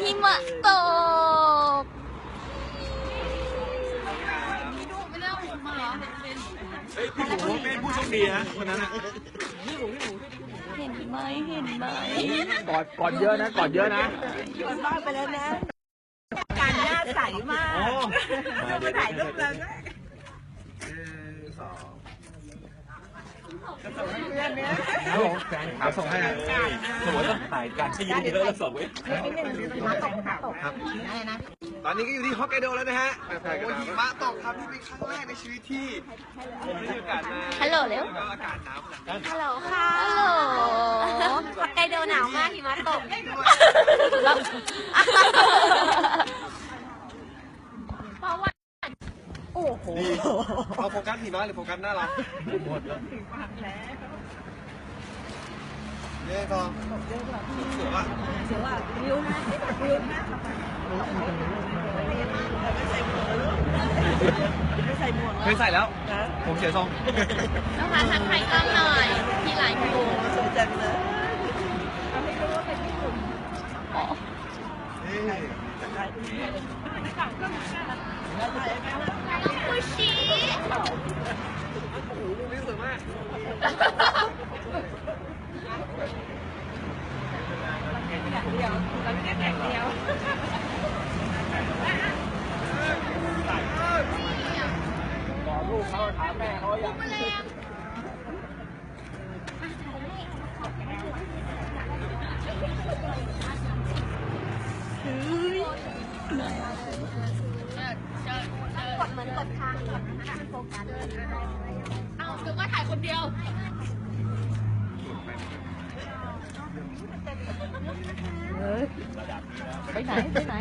หิมะตกเฮ้ยพี่หมูเป็นผู้โชคดีนะคนนั้นอะเห็นไหมเห็นไหมกอดกอดเยอะนะกอดเยอะนะการหน้าใสมากอ๋อมาถ่ายรูปแล้วนะ ครับผมแฟนครับส่งให้นะสมมติว่าถ่ายการที่ยืนแล้วแล้วส่งไว้ตกครับตอนนี้ก็อยู่ที่ฮอกไกโดแล้วนะฮะโอ้หิมะตกครับนี่เป็นครั้งแรกในชีวิตที่ผมได้มีโอกาสมาฮัลโหลเร็วอากาศหนาวขนาดนั้นฮัลโหลค่ะฮัลโหลฮอกไกโดหนาวมากหิมะตก ดีเอาโฟกัสหิมะหรือโฟกัสหน้าเราหมดแล้วเนี่ยก็สวยว่ะเสียว่าวิวนะวิวนะไม่ใส่หมวกเคยใส่แล้ว ผมเสียทรงต้องมาทักทายกล้องหน่อยที่ไลน์กูสวยจังเลยคุชิ โอ้โหรูปนี้สวยมาก กอดลูกเขาถามแม่เขาอย่าง กด เหมือนกดทางกดโฟกัสเอาคือว่าถ่ายคนเดียวไปไหน ไปไหน